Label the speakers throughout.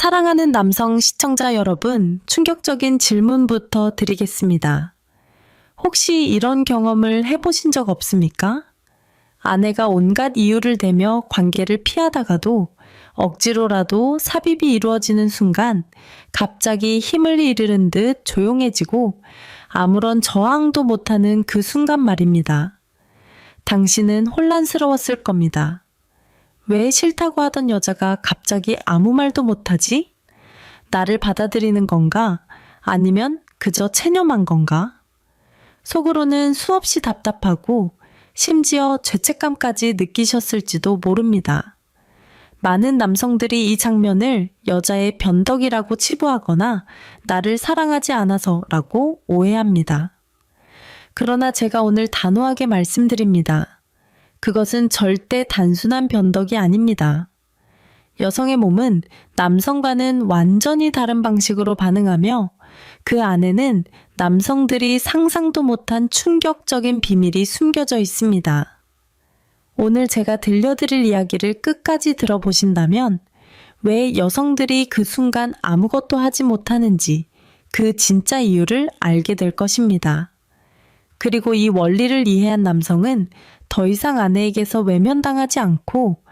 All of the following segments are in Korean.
Speaker 1: 사랑하는 남성 시청자 여러분, 충격적인 질문부터 드리겠습니다. 혹시 이런 경험을 해보신 적 없습니까? 아내가 온갖 이유를 대며 관계를 피하다가도 억지로라도 삽입이 이루어지는 순간 갑자기 힘을 잃은 듯 조용해지고 아무런 저항도 못하는 그 순간 말입니다. 당신은 혼란스러웠을 겁니다. 왜 싫다고 하던 여자가 갑자기 아무 말도 못하지? 나를 받아들이는 건가? 아니면 그저 체념한 건가? 속으로는 수없이 답답하고 심지어 죄책감까지 느끼셨을지도 모릅니다. 많은 남성들이 이 장면을 여자의 변덕이라고 치부하거나 나를 사랑하지 않아서라고 오해합니다. 그러나 제가 오늘 단호하게 말씀드립니다. 그것은 절대 단순한 변덕이 아닙니다. 여성의 몸은 남성과는 완전히 다른 방식으로 반응하며 그 안에는 남성들이 상상도 못한 충격적인 비밀이 숨겨져 있습니다. 오늘 제가 들려드릴 이야기를 끝까지 들어보신다면 왜 여성들이 그 순간 아무것도 하지 못하는지 그 진짜 이유를 알게 될 것입니다. 그리고 이 원리를 이해한 남성은 더 이상 아내에게서 외면당하지 않고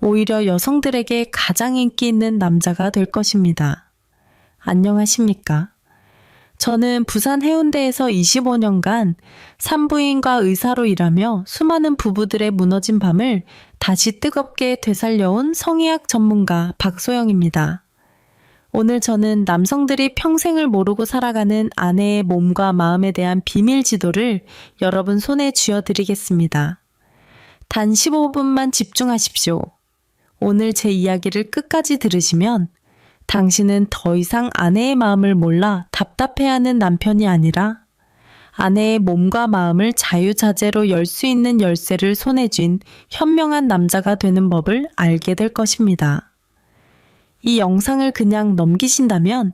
Speaker 1: 오히려 여성들에게 가장 인기 있는 남자가 될 것입니다. 안녕하십니까? 저는 부산 해운대에서 25년간 산부인과 의사로 일하며 수많은 부부들의 무너진 밤을 다시 뜨겁게 되살려온 성의학 전문가 박소영입니다. 오늘 저는 남성들이 평생을 모르고 살아가는 아내의 몸과 마음에 대한 비밀 지도를 여러분 손에 쥐어드리겠습니다. 단 15분만 집중하십시오. 오늘 제 이야기를 끝까지 들으시면 당신은 더 이상 아내의 마음을 몰라 답답해하는 남편이 아니라 아내의 몸과 마음을 자유자재로 열 수 있는 열쇠를 손에 쥔 현명한 남자가 되는 법을 알게 될 것입니다. 이 영상을 그냥 넘기신다면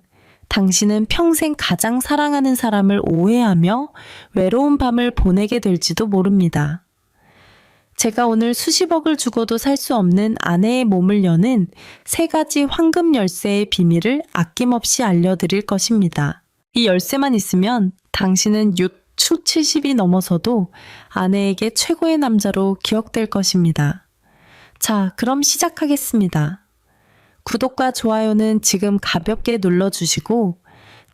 Speaker 1: 당신은 평생 가장 사랑하는 사람을 오해하며 외로운 밤을 보내게 될지도 모릅니다. 제가 오늘 수십억을 주고도 살 수 없는 아내의 몸을 여는 세 가지 황금 열쇠의 비밀을 아낌없이 알려드릴 것입니다. 이 열쇠만 있으면 당신은 유추 70이 넘어서도 아내에게 최고의 남자로 기억될 것입니다. 자, 그럼 시작하겠습니다. 구독과 좋아요는 지금 가볍게 눌러주시고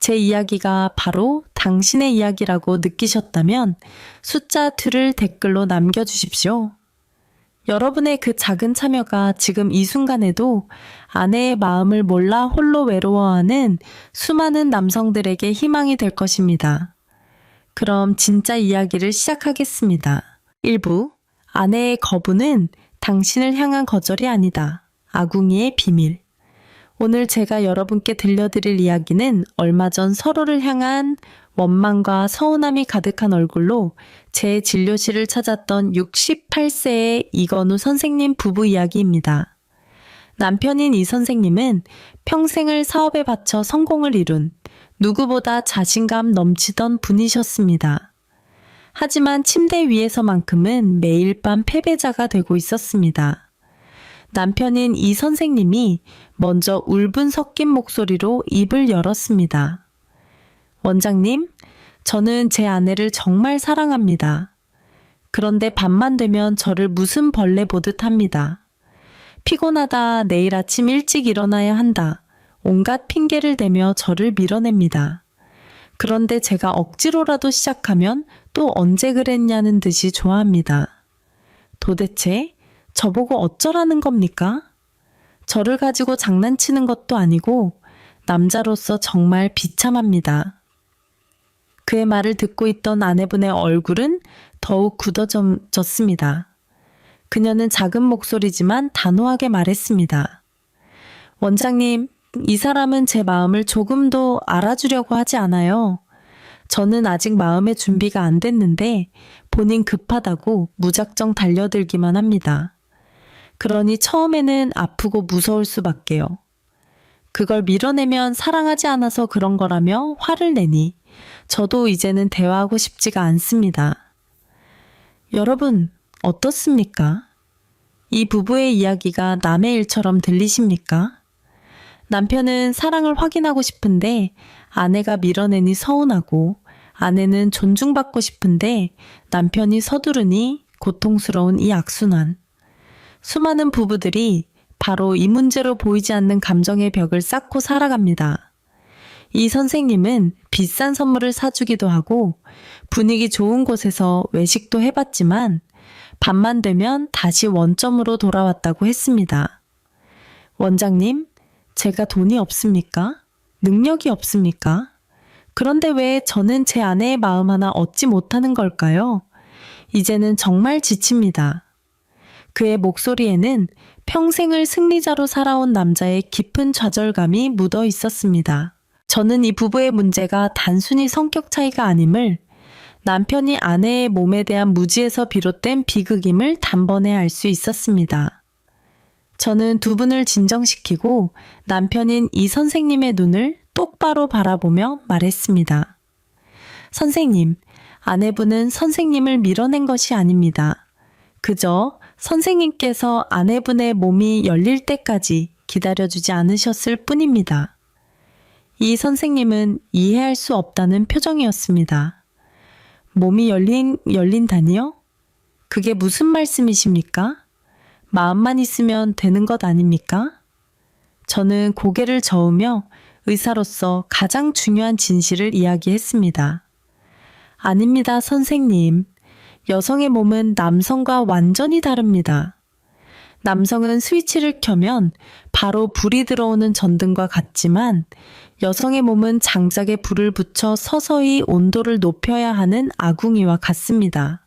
Speaker 1: 제 이야기가 바로 당신의 이야기라고 느끼셨다면 숫자 2를 댓글로 남겨주십시오. 여러분의 그 작은 참여가 지금 이 순간에도 아내의 마음을 몰라 홀로 외로워하는 수많은 남성들에게 희망이 될 것입니다. 그럼 진짜 이야기를 시작하겠습니다. 1부 아내의 거부는 당신을 향한 거절이 아니다. 아궁이의 비밀. 오늘 제가 여러분께 들려드릴 이야기는 얼마 전 서로를 향한 원망과 서운함이 가득한 얼굴로 제 진료실을 찾았던 68세의 이건우 선생님 부부 이야기입니다. 남편인 이 선생님은 평생을 사업에 바쳐 성공을 이룬 누구보다 자신감 넘치던 분이셨습니다. 하지만 침대 위에서만큼은 매일 밤 패배자가 되고 있었습니다. 남편인 이 선생님이 먼저 울분 섞인 목소리로 입을 열었습니다. 원장님, 저는 제 아내를 정말 사랑합니다. 그런데 밤만 되면 저를 무슨 벌레 보듯 합니다. 피곤하다, 내일 아침 일찍 일어나야 한다. 온갖 핑계를 대며 저를 밀어냅니다. 그런데 제가 억지로라도 시작하면 또 언제 그랬냐는 듯이 좋아합니다. 도대체 저보고 어쩌라는 겁니까? 저를 가지고 장난치는 것도 아니고 남자로서 정말 비참합니다. 그의 말을 듣고 있던 아내분의 얼굴은 더욱 굳어졌습니다. 그녀는 작은 목소리지만 단호하게 말했습니다. 원장님, 이 사람은 제 마음을 조금도 알아주려고 하지 않아요. 저는 아직 마음의 준비가 안 됐는데 본인 급하다고 무작정 달려들기만 합니다. 그러니 처음에는 아프고 무서울 수밖에요. 그걸 밀어내면 사랑하지 않아서 그런 거라며 화를 내니 저도 이제는 대화하고 싶지가 않습니다. 여러분, 어떻습니까? 이 부부의 이야기가 남의 일처럼 들리십니까? 남편은 사랑을 확인하고 싶은데 아내가 밀어내니 서운하고 아내는 존중받고 싶은데 남편이 서두르니 고통스러운 이 악순환. 수많은 부부들이 바로 이 문제로 보이지 않는 감정의 벽을 쌓고 살아갑니다. 이 선생님은 비싼 선물을 사주기도 하고 분위기 좋은 곳에서 외식도 해봤지만 밤만 되면 다시 원점으로 돌아왔다고 했습니다. 원장님, 제가 돈이 없습니까? 능력이 없습니까? 그런데 왜 저는 제 아내의 마음 하나 얻지 못하는 걸까요? 이제는 정말 지칩니다. 그의 목소리에는 평생을 승리자로 살아온 남자의 깊은 좌절감이 묻어 있었습니다. 저는 이 부부의 문제가 단순히 성격 차이가 아님을 남편이 아내의 몸에 대한 무지에서 비롯된 비극임을 단번에 알 수 있었습니다. 저는 두 분을 진정시키고 남편인 이 선생님의 눈을 똑바로 바라보며 말했습니다. 선생님, 아내분은 선생님을 밀어낸 것이 아닙니다. 그저 선생님께서 아내분의 몸이 열릴 때까지 기다려주지 않으셨을 뿐입니다. 이 선생님은 이해할 수 없다는 표정이었습니다. 몸이 열린, 열린다니요? 그게 무슨 말씀이십니까? 마음만 있으면 되는 것 아닙니까? 저는 고개를 저으며 의사로서 가장 중요한 진실을 이야기했습니다. 아닙니다, 선생님. 여성의 몸은 남성과 완전히 다릅니다. 남성은 스위치를 켜면 바로 불이 들어오는 전등과 같지만 여성의 몸은 장작에 불을 붙여 서서히 온도를 높여야 하는 아궁이와 같습니다.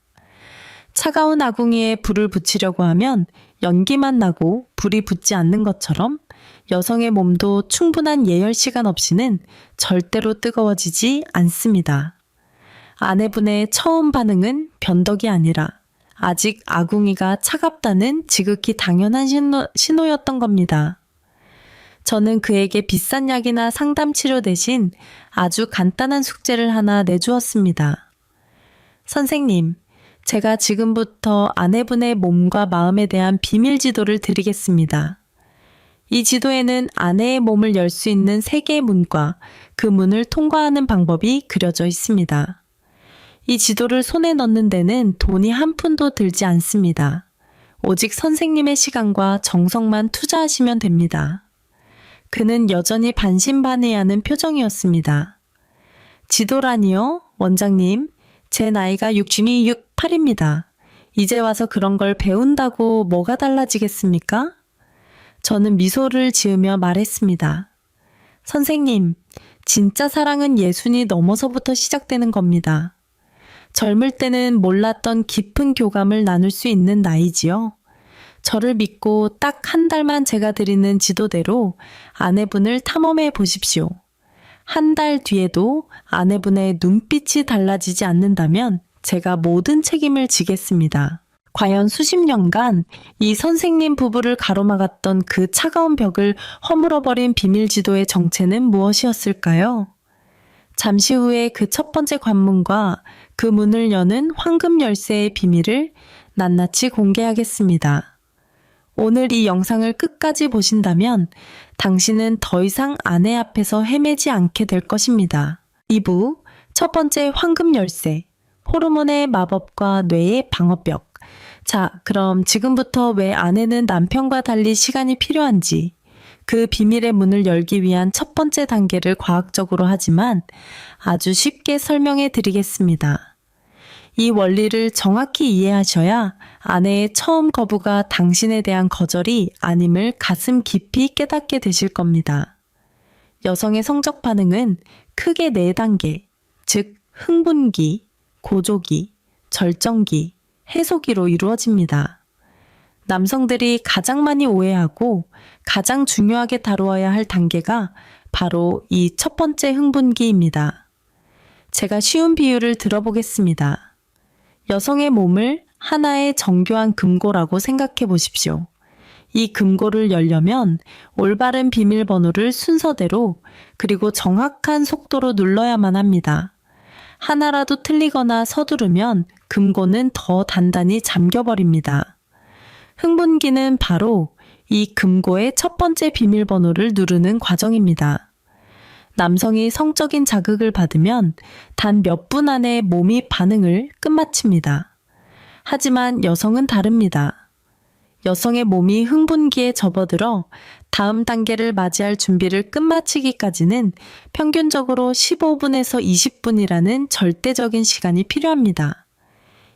Speaker 1: 차가운 아궁이에 불을 붙이려고 하면 연기만 나고 불이 붙지 않는 것처럼 여성의 몸도 충분한 예열 시간 없이는 절대로 뜨거워지지 않습니다. 아내분의 처음 반응은 변덕이 아니라 아직 아궁이가 차갑다는 지극히 당연한 신호, 신호였던 겁니다. 저는 그에게 비싼 약이나 상담 치료 대신 아주 간단한 숙제를 하나 내주었습니다. 선생님, 제가 지금부터 아내분의 몸과 마음에 대한 비밀 지도를 드리겠습니다. 이 지도에는 아내의 몸을 열 수 있는 세 개의 문과 그 문을 통과하는 방법이 그려져 있습니다. 이 지도를 손에 넣는 데는 돈이 한 푼도 들지 않습니다. 오직 선생님의 시간과 정성만 투자하시면 됩니다. 그는 여전히 반신반의하는 표정이었습니다. 지도라니요? 원장님, 제 나이가 62, 68입니다. 이제 와서 그런 걸 배운다고 뭐가 달라지겠습니까? 저는 미소를 지으며 말했습니다. 선생님, 진짜 사랑은 예순이 넘어서부터 시작되는 겁니다. 젊을 때는 몰랐던 깊은 교감을 나눌 수 있는 나이지요. 저를 믿고 딱 한 달만 제가 드리는 지도대로 아내분을 탐험해 보십시오. 한 달 뒤에도 아내분의 눈빛이 달라지지 않는다면 제가 모든 책임을 지겠습니다. 과연 수십 년간 이 선생님 부부를 가로막았던 그 차가운 벽을 허물어버린 비밀 지도의 정체는 무엇이었을까요? 잠시 후에 그 첫 번째 관문과 그 문을 여는 황금 열쇠의 비밀을 낱낱이 공개하겠습니다. 오늘 이 영상을 끝까지 보신다면 당신은 더 이상 아내 앞에서 헤매지 않게 될 것입니다. 2부 첫 번째 황금 열쇠 호르몬의 마법과 뇌의 방어벽 자, 그럼 지금부터 왜 아내는 남편과 달리 시간이 필요한지 그 비밀의 문을 열기 위한 첫 번째 단계를 과학적으로 하지만 아주 쉽게 설명해 드리겠습니다. 이 원리를 정확히 이해하셔야 아내의 처음 거부가 당신에 대한 거절이 아님을 가슴 깊이 깨닫게 되실 겁니다. 여성의 성적 반응은 크게 네 단계, 즉 흥분기, 고조기, 절정기, 해소기로 이루어집니다. 남성들이 가장 많이 오해하고 가장 중요하게 다루어야 할 단계가 바로 이 첫 번째 흥분기입니다. 제가 쉬운 비유를 들어보겠습니다. 여성의 몸을 하나의 정교한 금고라고 생각해 보십시오. 이 금고를 열려면 올바른 비밀번호를 순서대로 그리고 정확한 속도로 눌러야만 합니다. 하나라도 틀리거나 서두르면 금고는 더 단단히 잠겨버립니다. 흥분기는 바로 이 금고의 첫 번째 비밀번호를 누르는 과정입니다. 남성이 성적인 자극을 받으면 단 몇 분 안에 몸이 반응을 끝마칩니다. 하지만 여성은 다릅니다. 여성의 몸이 흥분기에 접어들어 다음 단계를 맞이할 준비를 끝마치기까지는 평균적으로 15분에서 20분이라는 절대적인 시간이 필요합니다.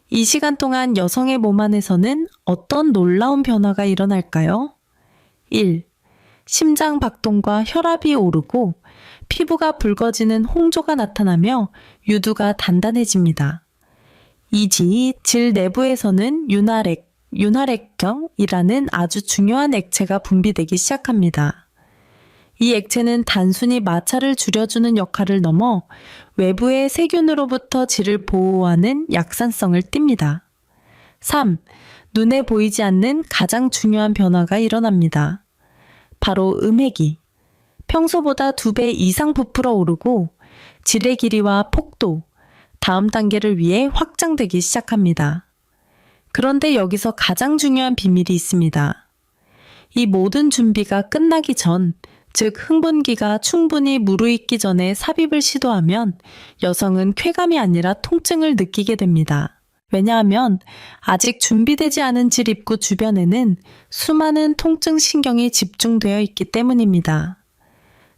Speaker 1: 이 시간 동안 여성의 몸 안에서는 어떤 놀라운 변화가 일어날까요? 1. 심장 박동과 혈압이 오르고 피부가 붉어지는 홍조가 나타나며 유두가 단단해집니다. 2지 질 내부에서는 윤활액, 윤활액경이라는 아주 중요한 액체가 분비되기 시작합니다. 이 액체는 단순히 마찰을 줄여주는 역할을 넘어 외부의 세균으로부터 질을 보호하는 약산성을 띱니다. 3. 눈에 보이지 않는 가장 중요한 변화가 일어납니다. 바로 음핵이 평소보다 두 배 이상 부풀어 오르고 질의 길이와 폭도 다음 단계를 위해 확장되기 시작합니다. 그런데 여기서 가장 중요한 비밀이 있습니다. 이 모든 준비가 끝나기 전, 즉 흥분기가 충분히 무르익기 전에 삽입을 시도하면 여성은 쾌감이 아니라 통증을 느끼게 됩니다. 왜냐하면 아직 준비되지 않은 질 입구 주변에는 수많은 통증 신경이 집중되어 있기 때문입니다.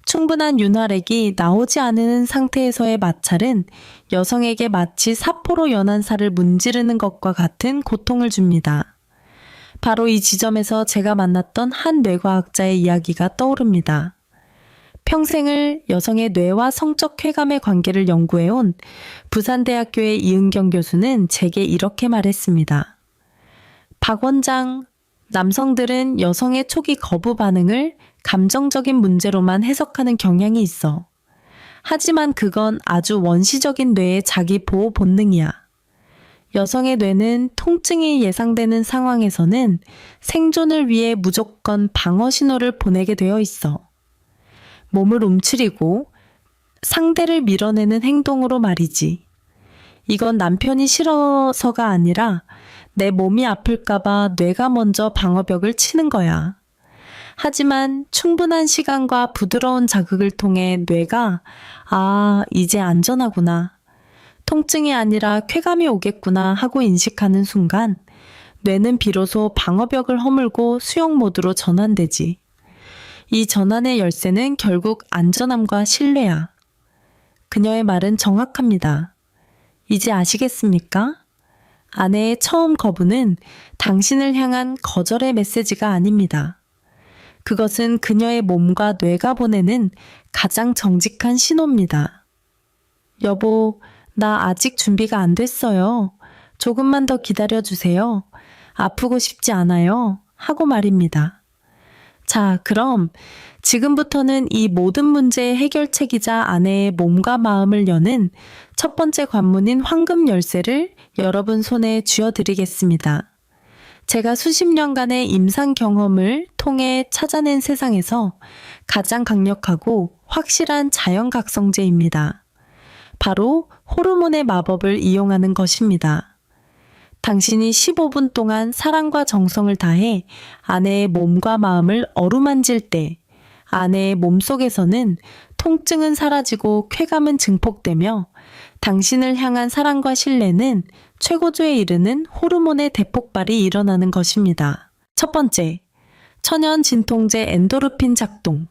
Speaker 1: 충분한 윤활액이 나오지 않은 상태에서의 마찰은 여성에게 마치 사포로 연한 살을 문지르는 것과 같은 고통을 줍니다. 바로 이 지점에서 제가 만났던 한 뇌과학자의 이야기가 떠오릅니다. 평생을 여성의 뇌와 성적 쾌감의 관계를 연구해온 부산대학교의 이은경 교수는 제게 이렇게 말했습니다. 박 원장, 남성들은 여성의 초기 거부 반응을 감정적인 문제로만 해석하는 경향이 있어. 하지만 그건 아주 원시적인 뇌의 자기 보호 본능이야. 여성의 뇌는 통증이 예상되는 상황에서는 생존을 위해 무조건 방어 신호를 보내게 되어 있어. 몸을 움츠리고 상대를 밀어내는 행동으로 말이지. 이건 남편이 싫어서가 아니라 내 몸이 아플까봐 뇌가 먼저 방어벽을 치는 거야. 하지만 충분한 시간과 부드러운 자극을 통해 뇌가 아, 이제 안전하구나. 통증이 아니라 쾌감이 오겠구나 하고 인식하는 순간 뇌는 비로소 방어벽을 허물고 수용 모드로 전환되지. 이 전환의 열쇠는 결국 안전함과 신뢰야. 그녀의 말은 정확합니다. 이제 아시겠습니까? 아내의 처음 거부는 당신을 향한 거절의 메시지가 아닙니다. 그것은 그녀의 몸과 뇌가 보내는 가장 정직한 신호입니다. 여보, 나 아직 준비가 안 됐어요. 조금만 더 기다려 주세요. 아프고 싶지 않아요. 하고 말입니다. 자, 그럼 지금부터는 이 모든 문제의 해결책이자 아내의 몸과 마음을 여는 첫 번째 관문인 황금 열쇠를 여러분 손에 쥐어드리겠습니다. 제가 수십 년간의 임상 경험을 통해 찾아낸 세상에서 가장 강력하고 확실한 자연각성제입니다. 바로 호르몬의 마법을 이용하는 것입니다. 당신이 15분 동안 사랑과 정성을 다해 아내의 몸과 마음을 어루만질 때 아내의 몸 속에서는 통증은 사라지고 쾌감은 증폭되며 당신을 향한 사랑과 신뢰는 최고조에 이르는 호르몬의 대폭발이 일어나는 것입니다. 첫 번째, 천연 진통제 엔도르핀 작동,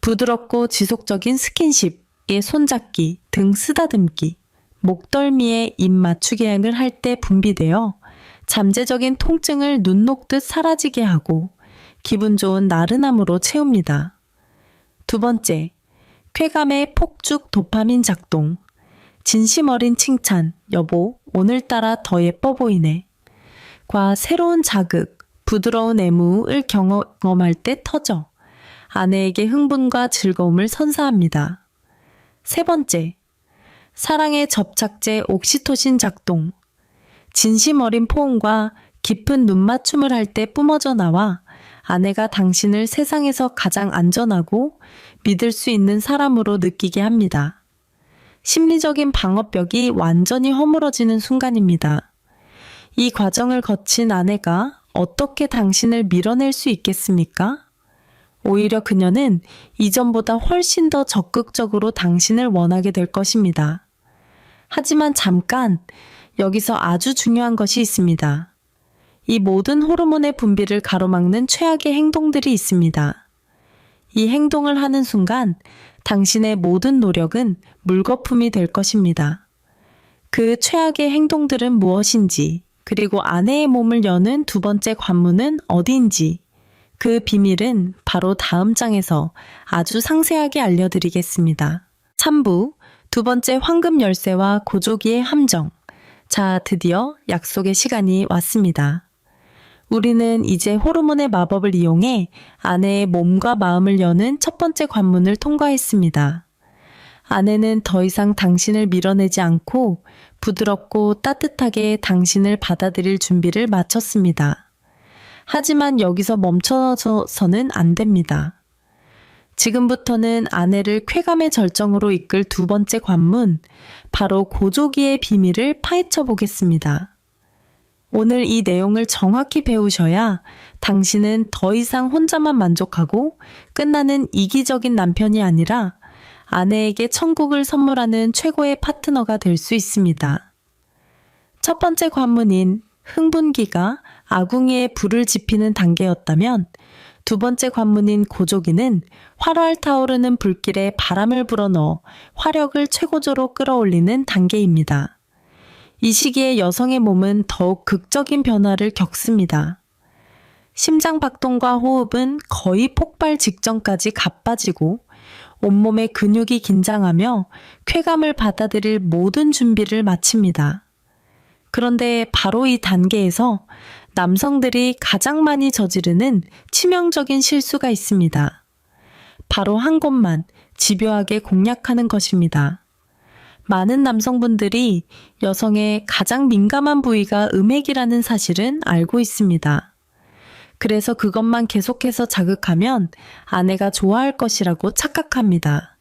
Speaker 1: 부드럽고 지속적인 스킨십의 손잡기 등 쓰다듬기, 목덜미에 입 맞추기 행을 할 때 분비되어 잠재적인 통증을 눈 녹듯 사라지게 하고 기분 좋은 나른함으로 채웁니다. 두 번째, 쾌감의 폭죽 도파민 작동, 진심 어린 칭찬, 여보, 오늘따라 더 예뻐 보이네. 과 새로운 자극, 부드러운 애무를 경험할 때 터져 아내에게 흥분과 즐거움을 선사합니다. 세 번째, 사랑의 접착제 옥시토신 작동. 진심 어린 포옹과 깊은 눈맞춤을 할 때 뿜어져 나와 아내가 당신을 세상에서 가장 안전하고 믿을 수 있는 사람으로 느끼게 합니다. 심리적인 방어벽이 완전히 허물어지는 순간입니다. 이 과정을 거친 아내가 어떻게 당신을 밀어낼 수 있겠습니까? 오히려 그녀는 이전보다 훨씬 더 적극적으로 당신을 원하게 될 것입니다. 하지만 잠깐, 여기서 아주 중요한 것이 있습니다. 이 모든 호르몬의 분비를 가로막는 최악의 행동들이 있습니다. 이 행동을 하는 순간 당신의 모든 노력은 물거품이 될 것입니다. 그 최악의 행동들은 무엇인지, 그리고 아내의 몸을 여는 두 번째 관문은 어디인지, 그 비밀은 바로 다음 장에서 아주 상세하게 알려드리겠습니다. 3부, 두 번째 황금 열쇠와 고조기의 함정. 자, 드디어 약속의 시간이 왔습니다. 우리는 이제 호르몬의 마법을 이용해 아내의 몸과 마음을 여는 첫 번째 관문을 통과했습니다. 아내는 더 이상 당신을 밀어내지 않고 부드럽고 따뜻하게 당신을 받아들일 준비를 마쳤습니다. 하지만 여기서 멈춰서는 안 됩니다. 지금부터는 아내를 쾌감의 절정으로 이끌 두 번째 관문, 바로 고조기의 비밀을 파헤쳐 보겠습니다. 오늘 이 내용을 정확히 배우셔야 당신은 더 이상 혼자만 만족하고 끝나는 이기적인 남편이 아니라 아내에게 천국을 선물하는 최고의 파트너가 될 수 있습니다. 첫 번째 관문인 흥분기가 아궁이에 불을 지피는 단계였다면 두 번째 관문인 고조기는 활활 타오르는 불길에 바람을 불어넣어 화력을 최고조로 끌어올리는 단계입니다. 이 시기에 여성의 몸은 더욱 극적인 변화를 겪습니다. 심장 박동과 호흡은 거의 폭발 직전까지 가빠지고 온몸의 근육이 긴장하며 쾌감을 받아들일 모든 준비를 마칩니다. 그런데 바로 이 단계에서 남성들이 가장 많이 저지르는 치명적인 실수가 있습니다. 바로 한 곳만 집요하게 공략하는 것입니다. 많은 남성분들이 여성의 가장 민감한 부위가 음액이라는 사실은 알고 있습니다. 그래서 그것만 계속해서 자극하면 아내가 좋아할 것이라고 착각합니다.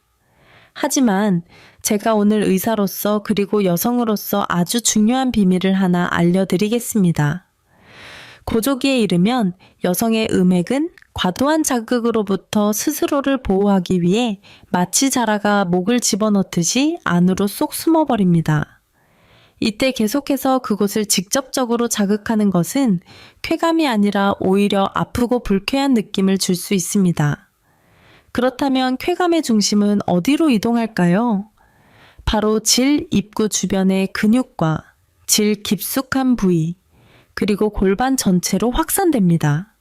Speaker 1: 하지만 제가 오늘 의사로서 그리고 여성으로서 아주 중요한 비밀을 하나 알려드리겠습니다. 고조기에 이르면 여성의 음액은 과도한 자극으로부터 스스로를 보호하기 위해 마치 자라가 목을 집어넣듯이 안으로 쏙 숨어버립니다. 이때 계속해서 그곳을 직접적으로 자극하는 것은 쾌감이 아니라 오히려 아프고 불쾌한 느낌을 줄 수 있습니다. 그렇다면 쾌감의 중심은 어디로 이동할까요? 바로 질 입구 주변의 근육과 질 깊숙한 부위, 그리고 골반 전체로 확산됩니다.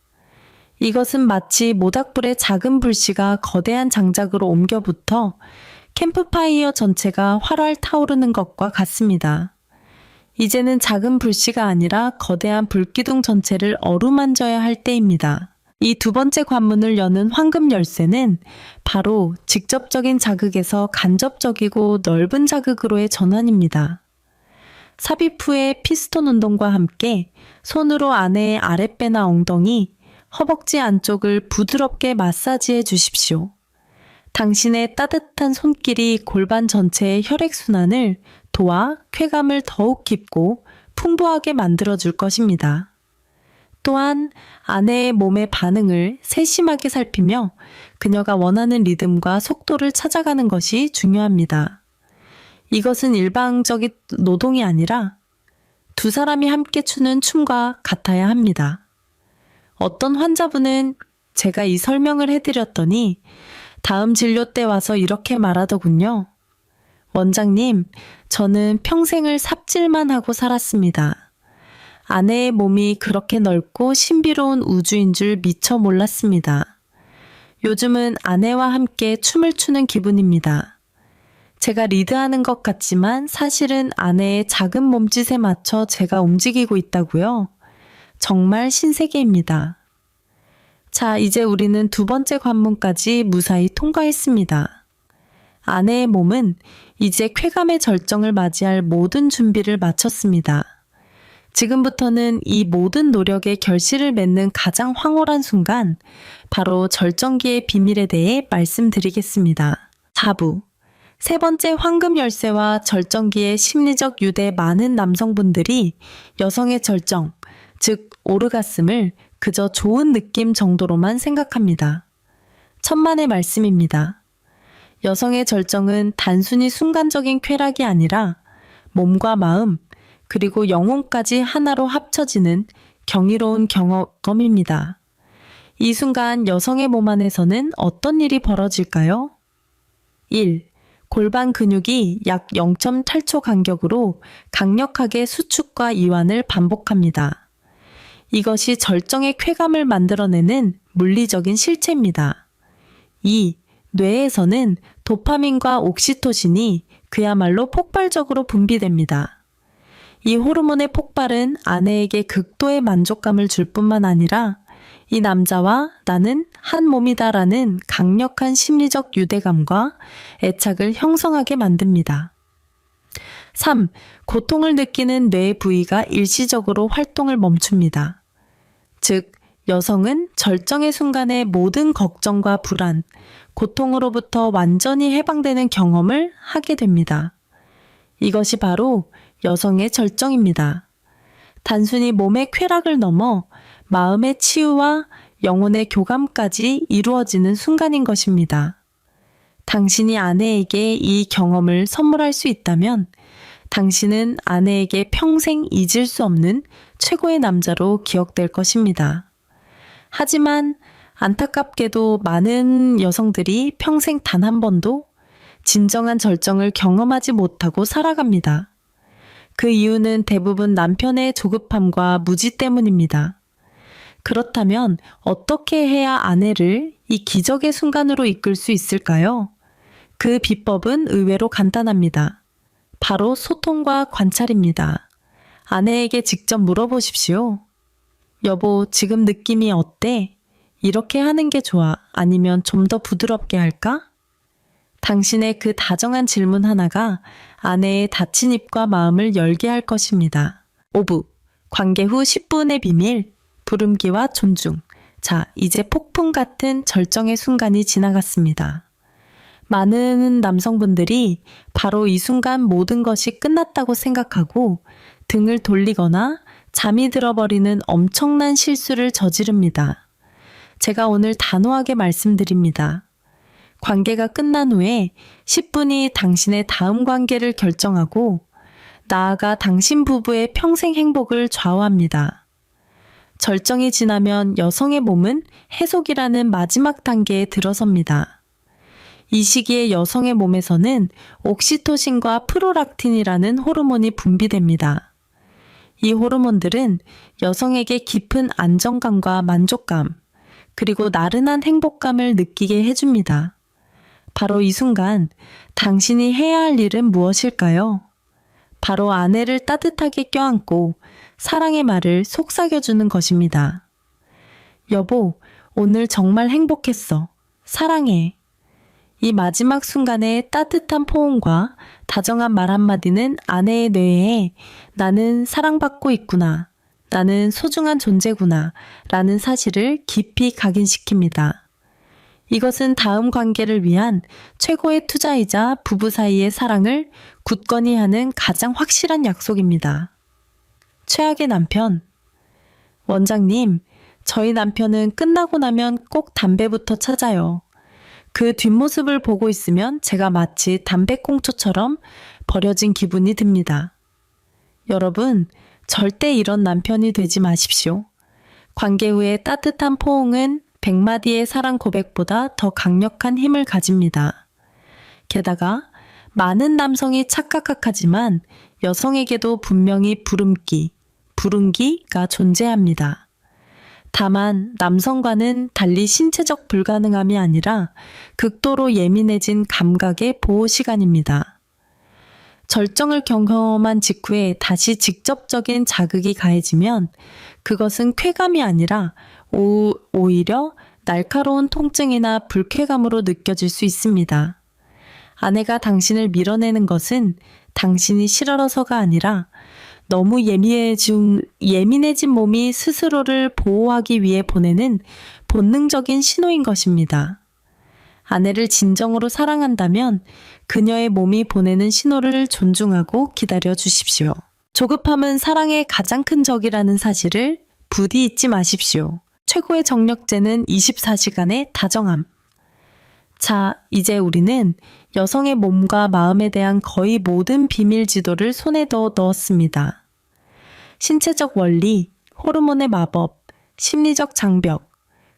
Speaker 1: 이것은 마치 모닥불의 작은 불씨가 거대한 장작으로 옮겨 붙어 캠프파이어 전체가 활활 타오르는 것과 같습니다. 이제는 작은 불씨가 아니라 거대한 불기둥 전체를 어루만져야 할 때입니다. 이 두 번째 관문을 여는 황금 열쇠는 바로 직접적인 자극에서 간접적이고 넓은 자극으로의 전환입니다. 삽입 후의 피스톤 운동과 함께 손으로 아내의 아랫배나 엉덩이, 허벅지 안쪽을 부드럽게 마사지해 주십시오. 당신의 따뜻한 손길이 골반 전체의 혈액순환을 도와 쾌감을 더욱 깊고 풍부하게 만들어 줄 것입니다. 또한 아내의 몸의 반응을 세심하게 살피며 그녀가 원하는 리듬과 속도를 찾아가는 것이 중요합니다. 이것은 일방적인 노동이 아니라 두 사람이 함께 추는 춤과 같아야 합니다. 어떤 환자분은 제가 이 설명을 해드렸더니 다음 진료 때 와서 이렇게 말하더군요. 원장님, 저는 평생을 삽질만 하고 살았습니다. 아내의 몸이 그렇게 넓고 신비로운 우주인 줄 미처 몰랐습니다. 요즘은 아내와 함께 춤을 추는 기분입니다. 제가 리드하는 것 같지만 사실은 아내의 작은 몸짓에 맞춰 제가 움직이고 있다고요. 정말 신세계입니다. 자, 이제 우리는 두 번째 관문까지 무사히 통과했습니다. 아내의 몸은 이제 쾌감의 절정을 맞이할 모든 준비를 마쳤습니다. 지금부터는 이 모든 노력의 결실을 맺는 가장 황홀한 순간, 바로 절정기의 비밀에 대해 말씀드리겠습니다. 4부. 세 번째 황금 열쇠와 절정기의 심리적 유대 많은 남성분들이 여성의 절정, 즉 오르가슴을 그저 좋은 느낌 정도로만 생각합니다. 천만의 말씀입니다. 여성의 절정은 단순히 순간적인 쾌락이 아니라 몸과 마음, 그리고 영혼까지 하나로 합쳐지는 경이로운 경험입니다. 이 순간 여성의 몸 안에서는 어떤 일이 벌어질까요? 1. 골반 근육이 약 0.8초 간격으로 강력하게 수축과 이완을 반복합니다. 이것이 절정의 쾌감을 만들어내는 물리적인 실체입니다. 2. 뇌에서는 도파민과 옥시토신이 그야말로 폭발적으로 분비됩니다. 이 호르몬의 폭발은 아내에게 극도의 만족감을 줄 뿐만 아니라 이 남자와 나는 한 몸이다라는 강력한 심리적 유대감과 애착을 형성하게 만듭니다. 3. 고통을 느끼는 뇌 부위가 일시적으로 활동을 멈춥니다. 즉, 여성은 절정의 순간에 모든 걱정과 불안, 고통으로부터 완전히 해방되는 경험을 하게 됩니다. 이것이 바로 여성의 절정입니다. 단순히 몸의 쾌락을 넘어 마음의 치유와 영혼의 교감까지 이루어지는 순간인 것입니다. 당신이 아내에게 이 경험을 선물할 수 있다면 당신은 아내에게 평생 잊을 수 없는 최고의 남자로 기억될 것입니다. 하지만 안타깝게도 많은 여성들이 평생 단 한 번도 진정한 절정을 경험하지 못하고 살아갑니다. 그 이유는 대부분 남편의 조급함과 무지 때문입니다. 그렇다면 어떻게 해야 아내를 이 기적의 순간으로 이끌 수 있을까요? 그 비법은 의외로 간단합니다. 바로 소통과 관찰입니다. 아내에게 직접 물어보십시오. 여보, 지금 느낌이 어때? 이렇게 하는 게 좋아? 아니면 좀 더 부드럽게 할까? 당신의 그 다정한 질문 하나가 아내의 닫힌 입과 마음을 열게 할 것입니다. 5부. 관계 후 10분의 비밀. 부름기와 존중. 자, 이제 폭풍 같은 절정의 순간이 지나갔습니다. 많은 남성분들이 바로 이 순간 모든 것이 끝났다고 생각하고 등을 돌리거나 잠이 들어버리는 엄청난 실수를 저지릅니다. 제가 오늘 단호하게 말씀드립니다. 관계가 끝난 후에 10분이 당신의 다음 관계를 결정하고 나아가 당신 부부의 평생 행복을 좌우합니다. 절정이 지나면 여성의 몸은 해속이라는 마지막 단계에 들어섭니다. 이 시기에 여성의 몸에서는 옥시토신과 프로락틴이라는 호르몬이 분비됩니다. 이 호르몬들은 여성에게 깊은 안정감과 만족감, 그리고 나른한 행복감을 느끼게 해줍니다. 바로 이 순간 당신이 해야 할 일은 무엇일까요? 바로 아내를 따뜻하게 껴안고 사랑의 말을 속삭여주는 것입니다. 여보, 오늘 정말 행복했어. 사랑해. 이 마지막 순간의 따뜻한 포옹과 다정한 말 한마디는 아내의 뇌에 나는 사랑받고 있구나. 나는 소중한 존재구나. 라는 사실을 깊이 각인시킵니다. 이것은 다음 관계를 위한 최고의 투자이자 부부 사이의 사랑을 굳건히 하는 가장 확실한 약속입니다. 최악의 남편. 원장님, 저희 남편은 끝나고 나면 꼭 담배부터 찾아요. 그 뒷모습을 보고 있으면 제가 마치 담배꽁초처럼 버려진 기분이 듭니다. 여러분, 절대 이런 남편이 되지 마십시오. 관계 후의 따뜻한 포옹은 백마디의 사랑 고백보다 더 강력한 힘을 가집니다. 게다가 많은 남성이 착각하지만 여성에게도 분명히 부름기, 부름기가 존재합니다. 다만 남성과는 달리 신체적 불가능함이 아니라 극도로 예민해진 감각의 보호 시간입니다. 절정을 경험한 직후에 다시 직접적인 자극이 가해지면 그것은 쾌감이 아니라 오, 오히려 날카로운 통증이나 불쾌감으로 느껴질 수 있습니다. 아내가 당신을 밀어내는 것은 당신이 싫어서가 아니라 너무 예민해진, 예민해진 몸이 스스로를 보호하기 위해 보내는 본능적인 신호인 것입니다. 아내를 진정으로 사랑한다면 그녀의 몸이 보내는 신호를 존중하고 기다려 주십시오. 조급함은 사랑의 가장 큰 적이라는 사실을 부디 잊지 마십시오. 최고의 정력제는 24시간의 다정함. 자, 이제 우리는 여성의 몸과 마음에 대한 거의 모든 비밀 지도를 손에 넣어 넣었습니다. 신체적 원리, 호르몬의 마법, 심리적 장벽,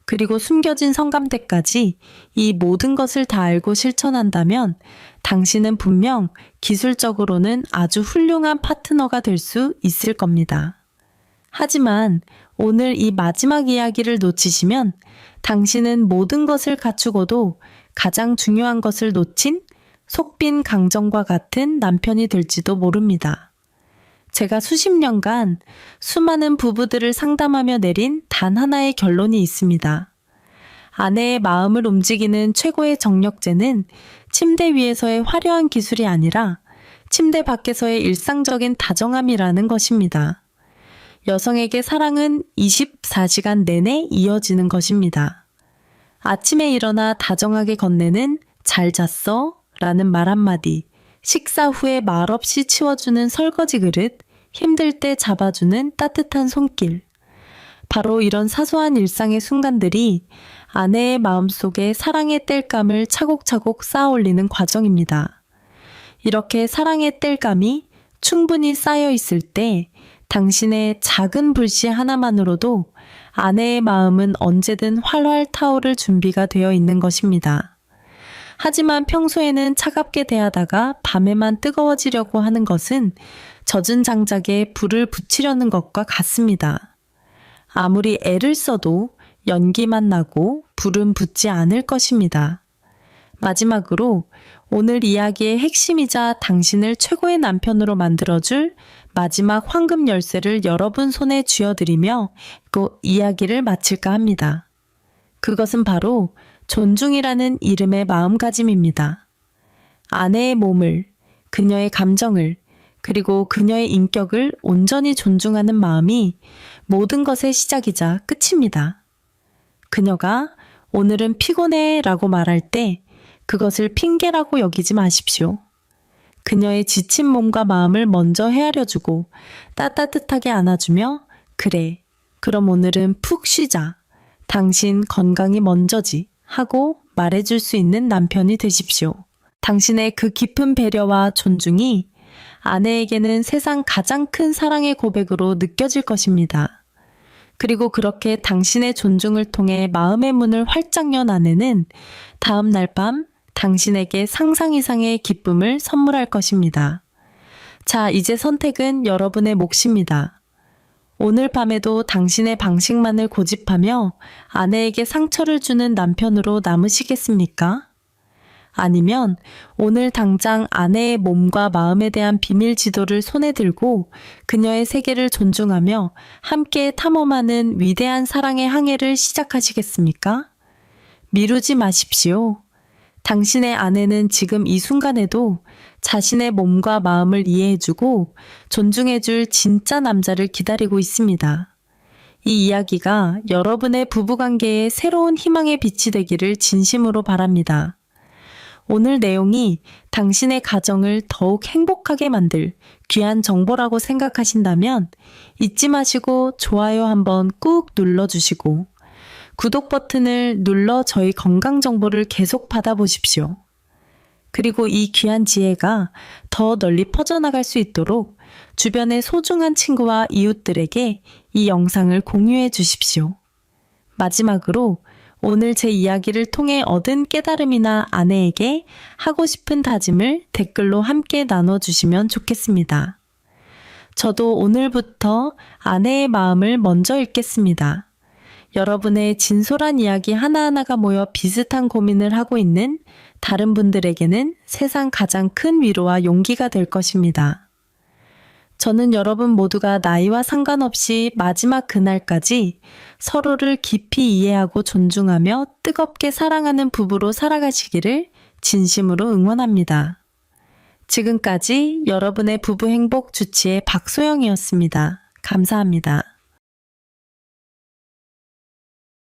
Speaker 1: 그리고 숨겨진 성감대까지 이 모든 것을 다 알고 실천한다면 당신은 분명 기술적으로는 아주 훌륭한 파트너가 될 수 있을 겁니다. 하지만 오늘 이 마지막 이야기를 놓치시면 당신은 모든 것을 갖추고도 가장 중요한 것을 놓친 속빈 강정과 같은 남편이 될지도 모릅니다. 제가 수십 년간 수많은 부부들을 상담하며 내린 단 하나의 결론이 있습니다. 아내의 마음을 움직이는 최고의 정력제는 침대 위에서의 화려한 기술이 아니라 침대 밖에서의 일상적인 다정함이라는 것입니다. 여성에게 사랑은 24시간 내내 이어지는 것입니다. 아침에 일어나 다정하게 건네는 잘 잤어? 라는 말 한마디, 식사 후에 말없이 치워주는 설거지 그릇, 힘들 때 잡아주는 따뜻한 손길. 바로 이런 사소한 일상의 순간들이 아내의 마음속에 사랑의 땔감을 차곡차곡 쌓아 올리는 과정입니다. 이렇게 사랑의 땔감이 충분히 쌓여 있을 때 당신의 작은 불씨 하나만으로도 아내의 마음은 언제든 활활 타오를 준비가 되어 있는 것입니다. 하지만 평소에는 차갑게 대하다가 밤에만 뜨거워지려고 하는 것은 젖은 장작에 불을 붙이려는 것과 같습니다. 아무리 애를 써도 연기만 나고 불은 붙지 않을 것입니다. 마지막으로 오늘 이야기의 핵심이자 당신을 최고의 남편으로 만들어줄 마지막 황금 열쇠를 여러분 손에 쥐어드리며 그 이야기를 마칠까 합니다. 그것은 바로 존중이라는 이름의 마음가짐입니다. 아내의 몸을, 그녀의 감정을, 그리고 그녀의 인격을 온전히 존중하는 마음이 모든 것의 시작이자 끝입니다. 그녀가 오늘은 피곤해 라고 말할 때 그것을 핑계라고 여기지 마십시오. 그녀의 지친 몸과 마음을 먼저 헤아려주고 따뜻하게 안아주며 그래, 그럼 오늘은 푹 쉬자. 당신 건강이 먼저지 하고 말해줄 수 있는 남편이 되십시오. 당신의 그 깊은 배려와 존중이 아내에게는 세상 가장 큰 사랑의 고백으로 느껴질 것입니다. 그리고 그렇게 당신의 존중을 통해 마음의 문을 활짝 연 아내는 다음 날 밤 당신에게 상상 이상의 기쁨을 선물할 것입니다. 자, 이제 선택은 여러분의 몫입니다. 오늘 밤에도 당신의 방식만을 고집하며 아내에게 상처를 주는 남편으로 남으시겠습니까? 아니면 오늘 당장 아내의 몸과 마음에 대한 비밀 지도를 손에 들고 그녀의 세계를 존중하며 함께 탐험하는 위대한 사랑의 항해를 시작하시겠습니까? 미루지 마십시오. 당신의 아내는 지금 이 순간에도 자신의 몸과 마음을 이해해주고 존중해줄 진짜 남자를 기다리고 있습니다. 이 이야기가 여러분의 부부관계에 새로운 희망의 빛이 되기를 진심으로 바랍니다. 오늘 내용이 당신의 가정을 더욱 행복하게 만들 귀한 정보라고 생각하신다면 잊지 마시고 좋아요 한번 꾹 눌러주시고 구독 버튼을 눌러 저희 건강 정보를 계속 받아보십시오. 그리고 이 귀한 지혜가 더 널리 퍼져나갈 수 있도록 주변의 소중한 친구와 이웃들에게 이 영상을 공유해 주십시오. 마지막으로 오늘 제 이야기를 통해 얻은 깨달음이나 아내에게 하고 싶은 다짐을 댓글로 함께 나눠주시면 좋겠습니다. 저도 오늘부터 아내의 마음을 먼저 읽겠습니다. 여러분의 진솔한 이야기 하나하나가 모여 비슷한 고민을 하고 있는 다른 분들에게는 세상 가장 큰 위로와 용기가 될 것입니다. 저는 여러분 모두가 나이와 상관없이 마지막 그날까지 서로를 깊이 이해하고 존중하며 뜨겁게 사랑하는 부부로 살아가시기를 진심으로 응원합니다. 지금까지 여러분의 부부 행복 주치의 박소영이었습니다. 감사합니다.